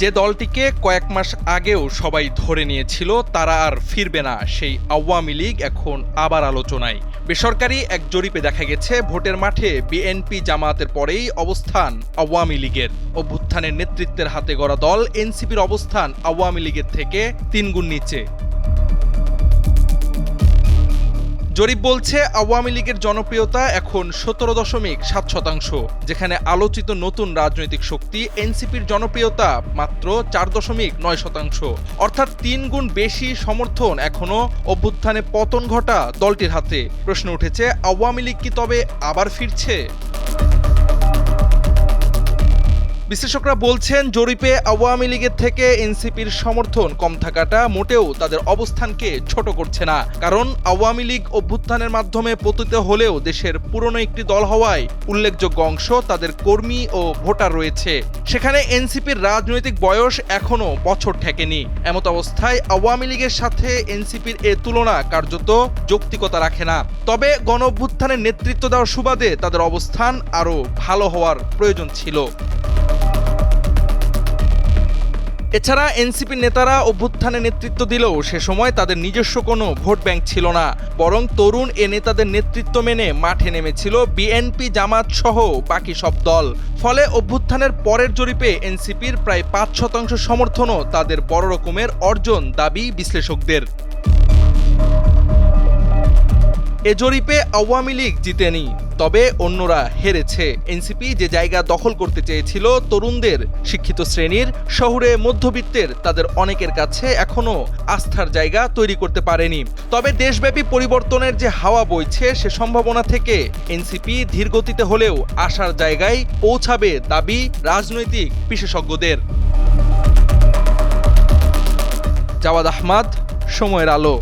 যে দলটিকে কয়েক মাস আগেও সবাই ধরে নিয়েছিল, তারা আর ফিরবে না সেই আওয়ামী লীগ এখন আবার আলোচনায়। বেসরকারি এক জরিপে দেখা গেছে, ভোটের মাঠে বিএনপি জামাতের পরেই অবস্থান আওয়ামী লীগের। অভ্যুত্থানের নেতৃত্বের হাতে গড়া দল, এনসিপির অবস্থান আওয়ামী লীগের থেকে তিনগুণ নিচে। জরিপ বলছে, আওয়ামী লীগের জনপ্রিয়তা এখন সতেরো দশমিক সাত শতাংশ, যেখানে আলোচিত নতুন রাজনৈতিক শক্তি এনসিপির জনপ্রিয়তা মাত্র চার দশমিক নয় শতাংশ। অর্থাৎ তিন গুণ বেশি সমর্থন এখনও অভ্যুত্থানে পতন ঘটা দলটির হাতে। প্রশ্ন উঠেছে, আওয়ামী লীগ কি তবে আবার ফিরছে? বিশ্লেষকরা বলছেন, জরিপে আওয়ামী লীগের থেকে এনসিপির সমর্থন কম থাকাটা মোটেও তাদের অবস্থানকে ছোট করছে না। কারণ আওয়ামী লীগ অভ্যুত্থানের মাধ্যমে পতিত হলেও দেশের পুরনো একটি দল হওয়ায় উল্লেখযোগ্য অংশ তাদের কর্মী ও ভোটার রয়েছে। সেখানে এনসিপির রাজনৈতিক বয়স এখনও বছর ঠেকেনি। এমত অবস্থায় আওয়ামী লীগের সাথে এনসিপির এ তুলনা কার্যত যৌক্তিকতা রাখে না। তবে গণ অভ্যুত্থানের নেতৃত্ব দেওয়ার সুবাদে তাদের অবস্থান আরও ভালো হওয়ার প্রয়োজন ছিল। এছাড়া এনসিপির নেতারা অভ্যুত্থানে নেতৃত্ব দিলেও সে সময় তাদের নিজস্ব কোনো ভোট ব্যাংক ছিল না। বরং তরুণ এ নেতাদের নেতৃত্ব মেনে মাঠে নেমেছিল বিএনপি, জামাত সহ বাকি সব দল। ফলে অভ্যুত্থানের পরের জরিপে এনসিপির প্রায় পাঁচ শতাংশ সমর্থনও তাদের বড় রকমের অর্জন দাবি বিশ্লেষকদের। এ জরিপে আওয়ামী লীগ জিতেনি। তবে অন্যরা হেরেছে। এনসিপি যে জায়গা দখল করতে চেয়েছিল তরুণদের, শিক্ষিত শ্রেণির, শহুরে মধ্যবিত্তের, তাদের অনেকের কাছে এখনও আস্থার জায়গা তৈরি করতে পারেনি। তবে দেশব্যাপী পরিবর্তনের যে হাওয়া বইছে, সে সম্ভাবনা থেকে এনসিপি ধীরগতিতে হলেও আসার জায়গায় পৌঁছাবে দাবি রাজনৈতিক বিশেষজ্ঞদের। জাওয়াদ আহমাদ, সময়ের আলো।